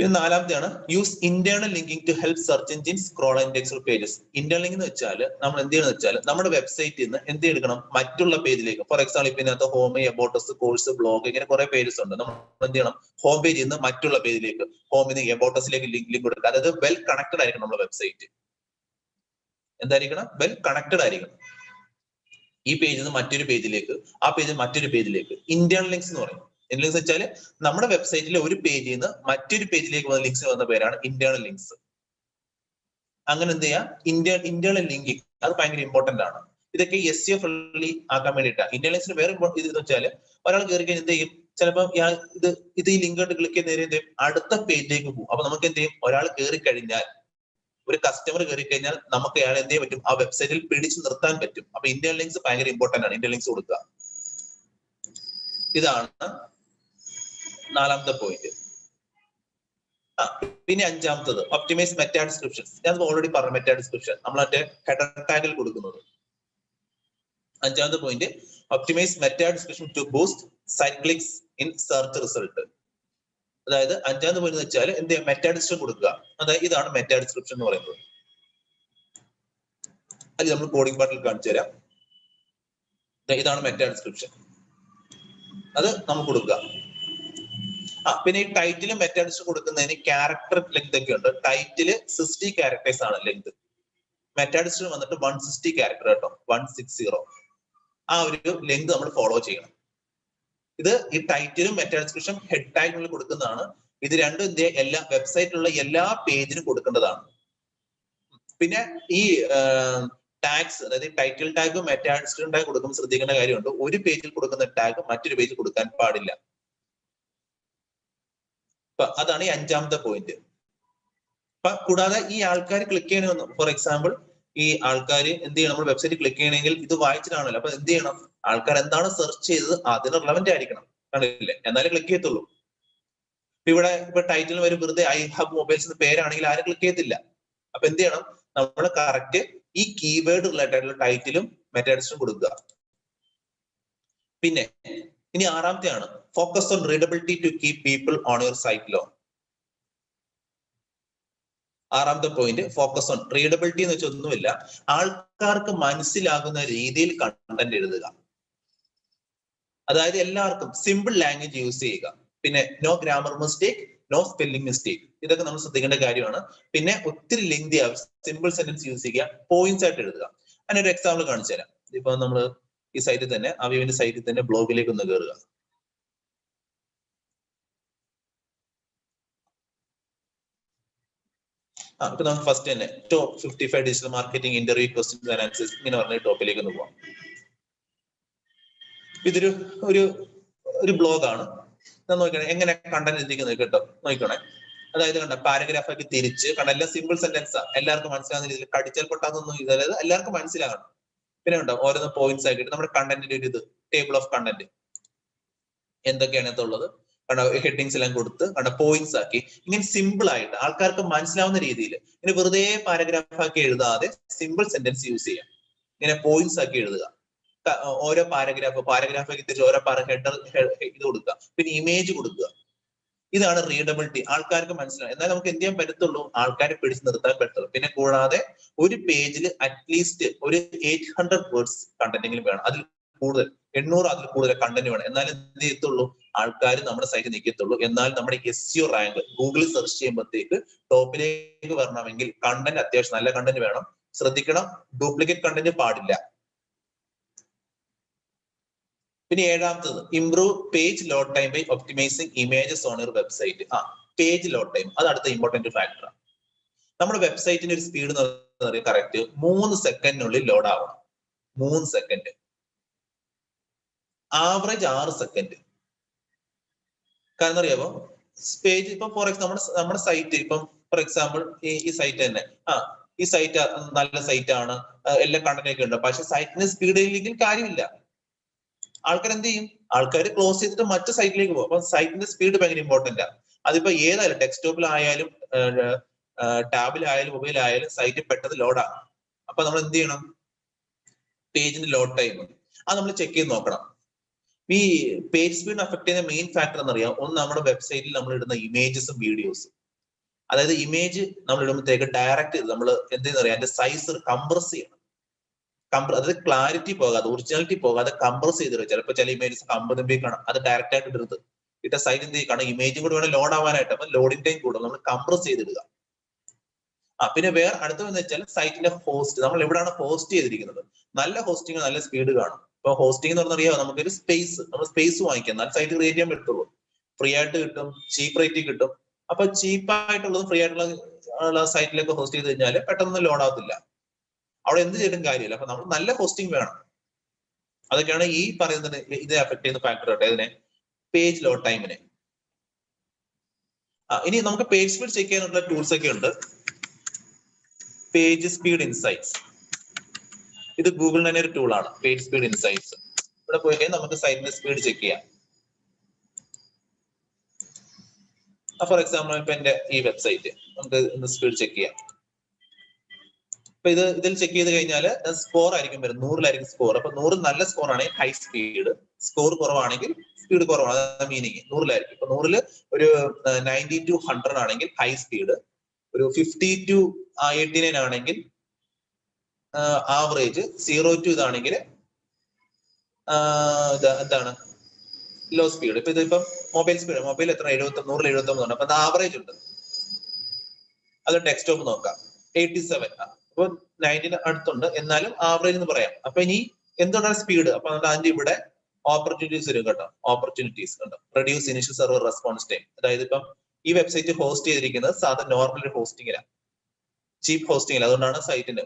പിന്നെ നാലാമത്തെയാണ് use internal linking to help search engine scroll index pages internal link എന്ന് വെച്ചാൽ നമ്മൾ എന്ത് ചെയ്യണമെന്ന് വെച്ചാൽ നമ്മുടെ വെബ്സൈറ്റിൽ നിന്ന് എന്ത് എടുക്കണം? മറ്റുള്ള പേജിലേക്ക് ഫോർ എക്സാമ്പിൾ ഇപ്പൊ ഇതിനകത്ത് ഹോം എബോട്ടസ് കോഴ്സ് ബ്ലോഗ് ഇങ്ങനെ കുറെ പേജസ് ഉണ്ട്. നമ്മൾ എന്ത് ചെയ്യണം? ഹോം പേജിൽ നിന്ന് മറ്റുള്ള പേജിലേക്ക് ഹോമിൽ നിന്ന് എബോട്ടസിലേക്ക് ലിങ്ക് ലിങ്ക് കൊടുക്കുക. അതായത് വെൽ കണക്റ്റഡ് ആയിരിക്കണം നമ്മുടെ വെബ്സൈറ്റ് എന്തായിരിക്കണം? വെൽ കണക്റ്റഡ് ആയിരിക്കണം. ഈ പേജിൽ നിന്ന് മറ്റൊരു പേജിലേക്ക് ആ പേജിൽ മറ്റൊരു പേജിലേക്ക് ഇന്റേണൽ ലിങ്ക്സ് എന്ന് പറയും. ലിങ്ക്സ് വെച്ചാൽ നമ്മുടെ വെബ്സൈറ്റിലെ ഒരു പേജിൽ നിന്ന് മറ്റൊരു പേജിലേക്ക് വന്ന ലിങ്ക്സ് വന്ന പേരാണ് ഇന്റേണൽ ലിങ്ക്സ് അങ്ങനെ എന്ത് ചെയ്യാം? ഇന്റേ ഇന്റേണൽ ലിങ്ക് അത് ഭയങ്കര ഇമ്പോർട്ടന്റ് ആണ്. ഇതൊക്കെ എസ് സി ഫ്രണ്ട്ലി ആക്കാൻ വേണ്ടിയിട്ടാണ് ഇന്റേണൽ ലിങ്ക്സിന് വേറെ ഇത് എന്ന് വെച്ചാൽ ഒരാൾ കയറി കഴിഞ്ഞാൽ എന്ത് ചെയ്യും? ചിലപ്പോൾ ഇത് ഇത് ഈ ലിങ്ക് കണ്ട് ക്ലിക്ക് ചെയ്യുന്ന എന്ത് ചെയ്യും? അടുത്ത പേജിലേക്ക് പോകും. അപ്പൊ നമുക്ക് എന്ത് ചെയ്യും? ഒരാൾ കയറി കഴിഞ്ഞാൽ ഒരു കസ്റ്റമർ കയറി കഴിഞ്ഞാൽ നമുക്ക് അയാൾ എന്ത് ചെയ്യാൻ പറ്റും? ആ വെബ്സൈറ്റിൽ പിടിച്ചു നിർത്താൻ പറ്റും. അപ്പൊ ഇന്റേണൽ ലിങ്ക്സ് ഭയങ്കര ഇമ്പോർട്ടന്റ് ആണ്. ഇന്റേണൽ ലിങ്ക്സ് കൊടുക്കുക. ഇതാണ് നാലാമത്തെ പോയിന്റ് പിന്നെ അഞ്ചാമത്തത് ഒപ്റ്റിമൈസ് മെറ്റാ ഡിസ്ക്രിപ്ഷൻ ഞാൻ ഓൾറെഡി പറഞ്ഞു മെറ്റാ ഡിസ്ക്രിപ്ഷൻ നമ്മൾ മറ്റേ ഹെഡർ ടാഗിൽ കൊടുക്കുന്നത്. അഞ്ചാമത്തെ point optimise meta description to boost സൈക്ലിക്സ് clicks in search result അതായത് അഞ്ചാമത് പോയിന്റ് വെച്ചാൽ എന്ത് മെറ്റാ ഡിസ്ക്രിപ്ഷൻ കൊടുക്കുക. അതായത് ഇതാണ് മെറ്റാ ഡിസ്ക്രിപ്ഷൻ എന്ന് പറയുന്നത്. അത് നമ്മൾ കോഡിംഗ് പാർട്ടിൽ കാണിച്ചു തരാം. ഇതാണ് മെറ്റാ ഡിസ്ക്രിപ്ഷൻ അത് നമുക്ക് കൊടുക്കുക. പിന്നെ ഈ ടൈറ്റിലും മെറ്റാ കൊടുക്കുന്നതിന് ക്യാരക്ടർ ലെങ്ത് ഒക്കെ ഉണ്ട് ടൈറ്റിൽ സിക്സ്റ്റി ക്യാരക്ടേഴ്സ് ആണ് ലെങ്ത് മെറ്റാ ഡിസ്ക്രിപ്ഷൻ വന്നിട്ട് വൺ സിക്സ്റ്റി ക്യാരക്ടർ കേട്ടോ. വൺ സിക്സ് സീറോ ആ ഒരു ലെങ്ത് നമ്മൾ ഫോളോ ചെയ്യണം. ഇത് ഈ ടൈറ്റിലും മെറ്റാഡിസ്ക്രിപ്ഷൻ ഹെഡ് ടാഗിനുള്ളിൽ കൊടുക്കുന്നതാണ്. ഇത് രണ്ടും ഇന്ത്യ എല്ലാ വെബ്സൈറ്റിലുള്ള എല്ലാ പേജിനും കൊടുക്കേണ്ടതാണ് പിന്നെ ഈ ടാഗ്സ് അതായത് ടൈറ്റിൽ ടാഗും മെറ്റാഡിസ്ക്രിപ്ഷൻ ടാഗ് കൊടുക്കുമ്പോൾ ശ്രദ്ധിക്കേണ്ട കാര്യമുണ്ട്. ഒരു പേജിൽ കൊടുക്കുന്ന ടാഗ് മറ്റൊരു പേജിൽ കൊടുക്കാൻ പാടില്ല. അതാണ് ഈ അഞ്ചാമത്തെ പോയിന്റ് അപ്പൊ കൂടാതെ ഈ ആൾക്കാർ ക്ലിക്ക് ചെയ്യണമെന്ന് ഫോർ എക്സാമ്പിൾ ഈ ആൾക്കാർ എന്ത് ചെയ്യണം? നമ്മൾ വെബ്സൈറ്റ് ക്ലിക്ക് ചെയ്യണമെങ്കിൽ ഇത് വായിച്ചിട്ടാണല്ലോ. അപ്പൊ എന്ത് ചെയ്യണം? ആൾക്കാർ എന്താണ് സെർച്ച് ചെയ്തത് അതിന് റിലവന്റ് ആയിരിക്കണം. കണ്ടില്ലേ? എന്നാലേ ക്ലിക്ക് ചെയ്യത്തുള്ളൂ. ഇവിടെ ഇപ്പൊ ടൈറ്റിൽ വരും വെറുതെ ഐ ഹബ് മൊബൈൽസ് എന്ന പേരാണെങ്കിൽ ആരും ക്ലിക്ക് ചെയ്യത്തില്ല. അപ്പൊ എന്ത് ചെയ്യണം? നമ്മൾ കറക്റ്റ് ഈ കീവേഡ് റിലേറ്റഡ് ആയിട്ടുള്ള ടൈറ്റിലും മെറ്റാഡിസും കൊടുക്കുക. പിന്നെ ഇനി ആറാമത്തെയാണ്. Focus on readability to keep people on your site law ആറാമത്തെ പോയിന്റ് ഫോക്കസ് ഓൺ റീഡബിലിറ്റി എന്ന് വെച്ചാൽ ഒന്നുമില്ല. ആൾക്കാർക്ക് മനസ്സിലാകുന്ന രീതിയിൽ കണ്ടന്റ് എഴുതുക. അതായത് എല്ലാവർക്കും സിമ്പിൾ ലാംഗ്വേജ് യൂസ് ചെയ്യുക. പിന്നെ no grammar mistake no spelling mistake ഇതൊക്കെ നമ്മൾ ശ്രദ്ധിക്കേണ്ട കാര്യമാണ്. പിന്നെ ഒത്തിരി ലെങ്തി സിമ്പിൾ സെന്റൻസ് യൂസ് ചെയ്യുക പോയിന്റ്സ് ആയിട്ട് എഴുതുക. അതിനൊരു എക്സാമ്പിൾ കാണിച്ചു തരാം ഇപ്പൊ നമ്മൾ ഈ സൈറ്റിൽ തന്നെ അവിയവിന്റെ സൈറ്റിൽ തന്നെ ബ്ലോഗിലേക്ക് ഒന്ന് കയറുക ആ ഇപ്പൊ നമുക്ക് ഫസ്റ്റ് തന്നെ top fifty five digital marketing interview questions ഇങ്ങനെ പറഞ്ഞ ടോപ്പിലേക്ക് ഒന്ന് പോവാം. ഇതൊരു ഒരു ഒരു ബ്ലോഗാണ് നോക്കണേ എങ്ങനെ കണ്ടന്റ് എത്തിക്കുന്നത് കേട്ടോ? നോക്കണേ അതായത് കണ്ട പാരഗ്രാഫ് ആക്കി തിരിച്ച് കണ്ട എല്ലാം സിമ്പിൾ സെന്റൻസാ എല്ലാവർക്കും മനസ്സിലാകുന്ന രീതിയിൽ കടിച്ചാൽ പൊട്ടാന്നൊന്നും അതായത് എല്ലാവർക്കും മനസ്സിലാകണം. പിന്നെ ഉണ്ടാവും ഓരോന്ന് പോയിന്റ്സ് ആക്കിയിട്ട് നമ്മുടെ കണ്ടന്റിന്റെ ഒരു ഇത്. ടേബിൾ ഓഫ് കണ്ടന്റ് എന്തൊക്കെയാണ് ഇതിലുള്ളത് കണ്ട? ഹെഡിങ്സ് എല്ലാം കൊടുത്ത് കണ്ട? പോയിന്റ്സ് ആക്കി. ഇങ്ങനെ സിമ്പിൾ ആയിട്ട് ആൾക്കാർക്ക് മനസ്സിലാവുന്ന രീതിയിൽ ഇങ്ങനെ വെറുതെ പാരഗ്രാഫ് ആക്കി എഴുതാതെ സിമ്പിൾ സെന്റൻസ് യൂസ് ചെയ്യാം. ഇങ്ങനെ പോയിന്റ്സ് ആക്കി എഴുതുക. ഓരോ പാരഗ്രാഫ് പാരഗ്രാഫ് ആക്കി തിരിച്ച് ഓരോ ഹെഡർ ഇത് കൊടുക്കുക. പിന്നെ ഇമേജ് കൊടുക്കുക. ഇതാണ് റീഡബിലിറ്റി ആൾക്കാർക്ക് മനസ്സിലാവും. എന്നാൽ നമുക്ക് എന്ത് ചെയ്യാൻ പറ്റത്തുള്ളൂ? ആൾക്കാരെ പിടിച്ചു നിർത്താൻ പറ്റത്തുള്ളൂ. പിന്നെ കൂടാതെ ഒരു പേജിൽ അറ്റ്ലീസ്റ്റ് ഒരു എയ്റ്റ് ഹൺഡ്രഡ് വേർഡ്സ് കണ്ടന്റെങ്കിലും വേണം. അതിൽ കൂടുതൽ എണ്ണൂറ് അതിൽ കൂടുതൽ കണ്ടന്റ് വേണം. എന്നാലും എന്ത് ചെയ്യത്തുള്ളൂ? ആൾക്കാർ നമ്മുടെ സൈറ്റിൽ നിൽക്കത്തുള്ളൂ. എന്നാൽ നമ്മുടെ എസ് സിഒ റാങ്ക് ഗൂഗിളിൽ സെർച്ച് ചെയ്യുമ്പോഴത്തേക്ക് ടോപ്പിലേക്ക് വരണമെങ്കിൽ കണ്ടന്റ് അത്യാവശ്യം നല്ല കണ്ടന്റ് വേണം. ശ്രദ്ധിക്കണം ഡ്യൂപ്ലിക്കേറ്റ് കണ്ടന്റ് പാടില്ല. പിന്നെ ഏഴാമത്തത് improve page load time by optimising images on your website ആ പേജ് ലോഡ് ടൈം അത് അടുത്ത ഇമ്പോർട്ടന്റ് ഫാക്ടറാണ് നമ്മുടെ വെബ്സൈറ്റിന്റെ ഒരു സ്പീഡ് എന്ന് പറയുന്നത് കറക്റ്റ് മൂന്ന് സെക്കൻഡിനുള്ളിൽ ലോഡ് ആവണം. മൂന്ന് സെക്കൻഡ് ആവറേജ് ആറ് സെക്കൻഡ് കാരണം അറിയാമോ പേജ് ഇപ്പൊ ഫോർ എക്സാമ്പിൾ നമ്മുടെ നമ്മുടെ സൈറ്റ് ഇപ്പം ഫോർ എക്സാമ്പിൾ ഈ സൈറ്റ് തന്നെ. ആ ഈ സൈറ്റ് നല്ല സൈറ്റ് ആണ്. എല്ലാ കണ്ടന്റ് ഒക്കെ ഉണ്ട്. പക്ഷെ സൈറ്റിന് സ്പീഡ് ഇല്ലെങ്കിൽ കാര്യമില്ല. ആൾക്കാർ എന്ത് ചെയ്യും ആൾക്കാർ ക്ലോസ് ചെയ്തിട്ട് മറ്റു സൈറ്റിലേക്ക് പോകും. അപ്പൊ സൈറ്റിന്റെ സ്പീഡ് ഭയങ്കര ഇമ്പോർട്ടന്റ് ആണ് അതിപ്പോ ഏതായാലും ഡെസ്ക്ടോപ്പിലായാലും ടാബിലായാലും മൊബൈലായാലും സൈറ്റ് പെട്ടെന്ന് ലോഡ് ആകും അപ്പൊ നമ്മൾ എന്ത് ചെയ്യണം? പേജിന്റെ ലോഡ് ടൈം അത് നമ്മൾ ചെക്ക് ചെയ്ത് നോക്കണം. ഈ പേജ് സ്പീഡ് അഫക്ട് ചെയ്യുന്ന മെയിൻ ഫാക്ടർ എന്നറിയാം? ഒന്ന് നമ്മുടെ വെബ്സൈറ്റിൽ നമ്മൾ ഇടുന്ന ഇമേജസും വീഡിയോസും അതായത് ഇമേജ് നമ്മൾ ഇടുമ്പോഴത്തേക്ക് ഡയറക്റ്റ് നമ്മൾ എന്തെന്ന് അറിയാം അതിന്റെ സൈസ് കംപ്രസ് ചെയ്യണം. കംപ്ര അതായത് ക്ലാരിറ്റി പോകാതെ ഒറിജിനാലിറ്റി പോകാതെ കംപ്രസ് വെച്ചാൽ ചിലപ്പോൾ ചില ഇമേജസ് കമ്പതുമ്പോഴേക്കാണ് അത് ഡയറക്റ്റ് ആയിട്ട് ഇടരുത്. ഇട്ട സൈഡ് എന്ത് ചെയ്യണം ഇമേജും കൂടി വേണം ലോഡ് ആവാനായിട്ട്. അപ്പൊ ലോഡിംഗ് ടൈം നമ്മൾ കംപ്രസ് ചെയ്തിടുക. ആ പിന്നെ വേറെ അടുത്തെന്ന് വെച്ചാൽ സൈറ്റിന്റെ ഹോസ്റ്റ് നമ്മൾ എവിടെയാണ് ഹോസ്റ്റ് ചെയ്തിരിക്കുന്നത്? നല്ല ഹോസ്റ്റിംഗ് നല്ല സ്പീഡ് കാണും. ഇപ്പൊ ഹോസ്റ്റിംഗ് എന്ന് പറഞ്ഞാൽ നമുക്കൊരു സ്പേസ് നമ്മൾ സ്പേസ് വാങ്ങിക്കാം. നല്ല സൈറ്റ് ക്രിയേറ്റ് ചെയ്യാൻ പറ്റുള്ളൂ. ഫ്രീ ആയിട്ട് കിട്ടും. ചീപ്പ് റേറ്റിൽ കിട്ടും. അപ്പൊ ചീപ്പായിട്ടുള്ളതും ഫ്രീ ആയിട്ടുള്ള സൈറ്റിലൊക്കെ ഹോസ്റ്റ് ചെയ്ത് കഴിഞ്ഞാൽ പെട്ടെന്ന് ലോഡ് ആവത്തില്ല. അവിടെ എന്ത് ചെയ്തിട്ടും കാര്യമില്ല. അപ്പൊ നമ്മൾ നല്ല ഹോസ്റ്റിംഗ് വേണം. അതൊക്കെയാണ് ഈ പറയുന്നതിന് ഇത് അഫക്ട് ചെയ്യുന്ന ഫാക്ടർ കേട്ടോ. ഇതിനെ പേജ് ലോഡ് ടൈമിനെ ഇനി നമുക്ക് പേജ് സ്പീഡ് ചെക്ക് ചെയ്യാനുള്ള ടൂൾസ് ഒക്കെ ഉണ്ട്. പേജ് സ്പീഡ് ഇൻസൈറ്റ്സ് ഇത് ഗൂഗിളിന് തന്നെ ഒരു ടൂളാണ് പേജ് സ്പീഡ് ഇൻസൈറ്റ്സ് ഇവിടെ പോയി കഴിഞ്ഞാൽ നമുക്ക് സൈറ്റിന്റെ സ്പീഡ് ചെക്ക് ചെയ്യാം. ഫോർ എക്സാമ്പിൾ ഇപ്പൊ എന്റെ ഈ വെബ്സൈറ്റ് നമുക്ക് സ്പീഡ് ചെക്ക് ചെയ്യാം. അപ്പൊ ഇത് ഇതിൽ ചെക്ക് ചെയ്ത് കഴിഞ്ഞാൽ സ്കോർ ആയിരിക്കും വരുന്നത്. നൂറിലായിരിക്കും സ്കോർ അപ്പൊ നൂറ് നല്ല സ്കോർ ആണെങ്കിൽ ഹൈ സ്പീഡ് സ്കോർ കുറവാണെങ്കിൽ സ്പീഡ് കുറവാണ്. അതാണ് മീനിങ് നൂറിലായിരിക്കും. ഇപ്പൊ നൂറിൽ ഒരു നയന്റി ടു ഹൺഡ്രഡ് ആണെങ്കിൽ ഹൈ സ്പീഡ് ഒരു ഫിഫ്റ്റി ടു എയ്റ്റി നയൻ ആണെങ്കിൽ ആവറേജ് സീറോ ടു ഇതാണെങ്കിൽ എന്താണ്? ലോ സ്പീഡ് ഇപ്പൊ ഇതിപ്പം മൊബൈൽ സ്പീഡ് മൊബൈൽ എത്ര? എഴുപത്തി നൂറിൽ എഴുപത്തി ഒമ്പതാണ്. അപ്പൊ ആവറേജ് ഉണ്ട്. അത് ഡെസ്ക്ടോപ്പ് നോക്കാം. എയ്റ്റി സെവൻ അപ്പൊ നയന്റിന് അടുത്തുണ്ട്. എന്നാലും ആവറേജ് എന്ന് പറയാം. അപ്പൊ ഇനി എന്തുകൊണ്ടാണ് സ്പീഡ് അപ്പൊ അതിന്റെ ഇവിടെ ഓപ്പർച്യൂണിറ്റീസ് വരും കേട്ടോ. ഓപ്പർച്യൂണിറ്റീസ് കണ്ടോ? Reduce initial server response time അതായത് ഇപ്പം ഈ വെബ്സൈറ്റ് ഹോസ്റ്റ് ചെയ്തിരിക്കുന്നത് സാധാരണ നോർമൽ ഒരു ഹോസ്റ്റിംഗിലാണ് ചീപ്പ് ഹോസ്റ്റിംഗ് അതുകൊണ്ടാണ് സൈറ്റിന്റെ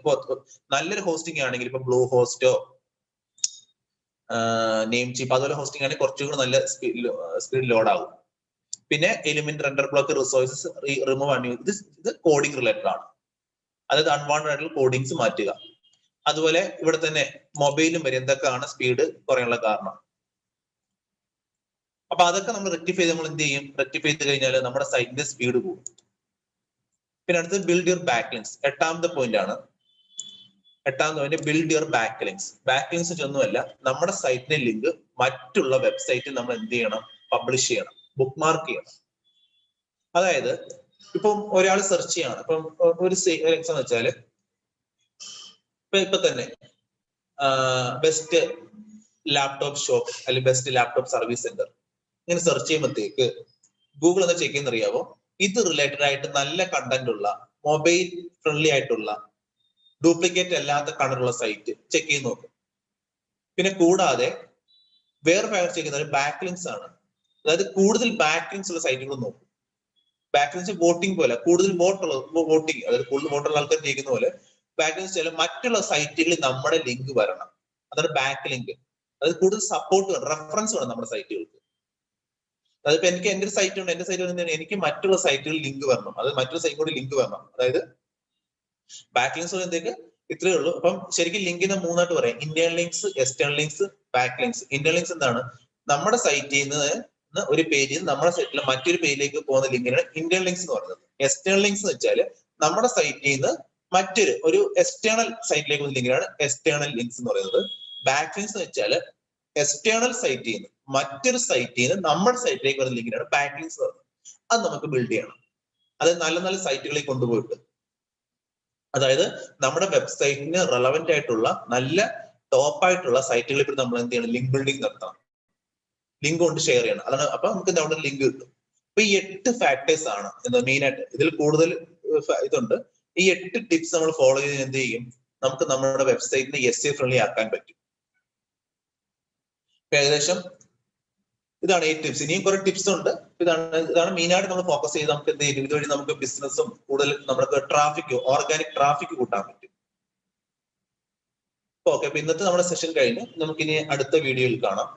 നല്ലൊരു ഹോസ്റ്റിംഗ് ആണെങ്കിൽ ഇപ്പൊ ബ്ലൂ ഹോസ്റ്റോ നെയിം ചീപ്പ് അതുപോലെ ഹോസ്റ്റിംഗ് ആണെങ്കിൽ കുറച്ചുകൂടി നല്ല സ്പീഡ് ലോഡ് ആകും പിന്നെ element render block resources remove ആണ് ഇത് ഇത് കോഡിംഗ് റിലേറ്റഡ് ആണ്. അതായത് അൺവാണ്ടഡ് ആയിട്ടുള്ള കോഡിങ്സ് മാറ്റുക. അതുപോലെ ഇവിടെ തന്നെ മൊബൈലും വരെ. എന്തൊക്കെയാണ് സ്പീഡ് കുറയാനുള്ള കാരണം. അപ്പൊ അതൊക്കെ നമ്മൾ റെക്ടിഫൈ നമ്മൾ എന്ത് ചെയ്യും? റെക്ടിഫൈ ചെയ്ത് കഴിഞ്ഞാൽ നമ്മുടെ സൈറ്റിന്റെ സ്പീഡ് കൂടും. പിന്നെ അടുത്തത് ബിൽഡ് യുവർ ബാക്ക്ലിങ്സ് എട്ടാമത്തെ പോയിന്റ് ആണ്. എട്ടാമത്തെ point build your backlinks backlinks ഒന്നുമല്ല നമ്മുടെ സൈറ്റിന്റെ ലിങ്ക് മറ്റുള്ള വെബ്സൈറ്റിൽ നമ്മൾ എന്ത് ചെയ്യണം? പബ്ലിഷ് ചെയ്യണം. ബുക്ക് മാർക്ക് ചെയ്യണം. അതായത് ഇപ്പം ഒരാൾ സെർച്ച് ചെയ്യാണ്. ഇപ്പം ഒരു എക്സാം വെച്ചാൽ ഇപ്പൊ ഇപ്പൊ തന്നെ ബെസ്റ്റ് ലാപ്ടോപ്പ് ഷോപ്പ് അല്ലെങ്കിൽ ബെസ്റ്റ് ലാപ്ടോപ്പ് സർവീസ് സെന്റർ ഇങ്ങനെ സെർച്ച് ചെയ്യുമ്പോഴത്തേക്ക് ഗൂഗിൾ എന്താ ചെക്ക് ചെയ്യുന്ന അറിയാവോ ഇത് റിലേറ്റഡ് ആയിട്ട് നല്ല കണ്ടന്റ് ഉള്ള മൊബൈൽ ഫ്രണ്ട്ലി ആയിട്ടുള്ള ഡ്യൂപ്ലിക്കേറ്റ് അല്ലാത്ത കണ്ടന്റുള്ള സൈറ്റ് ചെക്ക് ചെയ്ത് നോക്കും. പിന്നെ കൂടാതെ വേറെ ഫയർ ചെക്ക് ബാക്ക് ലിങ്ക്സ് ആണ്. അതായത് കൂടുതൽ ബാക്ക് ലിങ്ക്സ് ഉള്ള സൈറ്റുകൾ നോക്കും. ബാക്ക് ലിങ്ക്സ് വോട്ടിംഗ് പോലെ കൂടുതൽ വോട്ടുള്ള വോട്ടിംഗ് അതായത് കൂടുതൽ വോട്ടുള്ള ആൾക്കാർ ചെയ്യുന്ന പോലെ ബാക്ക് ലിങ്ക്സ് ചില മറ്റുള്ള സൈറ്റുകളിൽ നമ്മുടെ ലിങ്ക് വരണം. അതാണ് ബാക്ക് ലിങ്ക് അതായത് കൂടുതൽ സപ്പോർട്ട് വേണം റെഫറൻസ് വേണം നമ്മുടെ സൈറ്റുകൾക്ക് അതായത് ഇപ്പൊ എനിക്ക് എന്റെ സൈറ്റ് ഉണ്ട് എന്റെ സൈറ്റ് എന്താണ് എനിക്ക് മറ്റുള്ള സൈറ്റുകളിൽ ലിങ്ക് വരണം. അത് മറ്റുള്ള സൈറ്റ് കൂടി ലിങ്ക് വരണം. അതായത് ബാക്ക് ലിങ്ക്സ് എന്തൊക്കെ? ഇത്രയേ ഉള്ളൂ. അപ്പം ശരിക്കും ലിങ്കിനെ മൂന്നായിട്ട് പറയാം. Indian links external links back links Indian links എന്താണ്? നമ്മുടെ സൈറ്റിൽ നിന്ന് ഒരു പേജിൽ നമ്മുടെ സൈറ്റിൽ മറ്റൊരു പേജിലേക്ക് പോകുന്ന ലിങ്കിനാണ് ഇന്റേൺ ലിങ്ക്സ് എന്ന് പറയുന്നത്. എക്സ്റ്റേണൽ ലിങ്ക്സ് എന്ന് വെച്ചാൽ നമ്മുടെ സൈറ്റിൽ നിന്ന് മറ്റൊരു ഒരു എക്സ്റ്റേണൽ സൈറ്റിലേക്ക് പോകുന്ന ലിങ്കിനാണ് എക്സ്റ്റേണൽ ലിങ്ക്സ് എന്ന് പറയുന്നത്. ബാക്ക് ലിങ്ക്സ് എന്ന് വെച്ചാൽ എക്സ്റ്റേണൽ സൈറ്റിൽ നിന്ന് മറ്റൊരു സൈറ്റിൽ നിന്ന് നമ്മുടെ സൈറ്റിലേക്ക് വരുന്ന ലിങ്കിനാണ് ബാക്ക് ലിങ്ക്സ് എന്ന് പറയുന്നത്. അത് നമുക്ക് ബിൽഡ് ചെയ്യണം. അത് നല്ല നല്ല സൈറ്റുകളിൽ കൊണ്ടുപോയിട്ട്. അതായത് നമ്മുടെ വെബ്സൈറ്റിന് റെലവെന്റ് ആയിട്ടുള്ള നല്ല ടോപ്പ് ആയിട്ടുള്ള സൈറ്റുകളിൽ നമ്മൾ എന്ത് ചെയ്യണം? ലിങ്ക് ബിൽഡിംഗ് നടത്തണം. ലിങ്ക് കൊണ്ട് ഷെയർ ചെയ്യണം. അതാണ് അപ്പൊ നമുക്ക് അവിടെ ലിങ്ക് കിട്ടും. അപ്പൊ ഈ എട്ട് ഫാക്ടേഴ്സ് ആണ് എന്താ മെയിൻ ആയിട്ട് ഇതിൽ കൂടുതൽ ഇതുണ്ട്. ഈ എട്ട് ടിപ്സ് നമ്മൾ ഫോളോ ചെയ്ത് എന്ത് ചെയ്യും? നമുക്ക് നമ്മുടെ വെബ്സൈറ്റിനെ എസ് എ ഫ്രണ്ട്ലി ആക്കാൻ പറ്റും. ഏകദേശം ഇതാണ് ഈ ടിപ്സ് ഇനിയും കുറെ ടിപ്സ് ഉണ്ട്. ഇതാണ് ഇതാണ് മെയിൻ ആയിട്ട് നമ്മൾ ഫോക്കസ് ചെയ്ത് നമുക്ക് എന്ത് ചെയ്യും? ഇതുവഴി നമുക്ക് ബിസിനസ്സും കൂടുതൽ നമുക്ക് ട്രാഫിക് ഓർഗാനിക് ട്രാഫിക് കൂട്ടാൻ പറ്റും. ഓക്കെ അപ്പൊ ഇന്നത്തെ നമ്മുടെ സെഷൻ കഴിഞ്ഞു. നമുക്കിനി അടുത്ത വീഡിയോയിൽ കാണാം.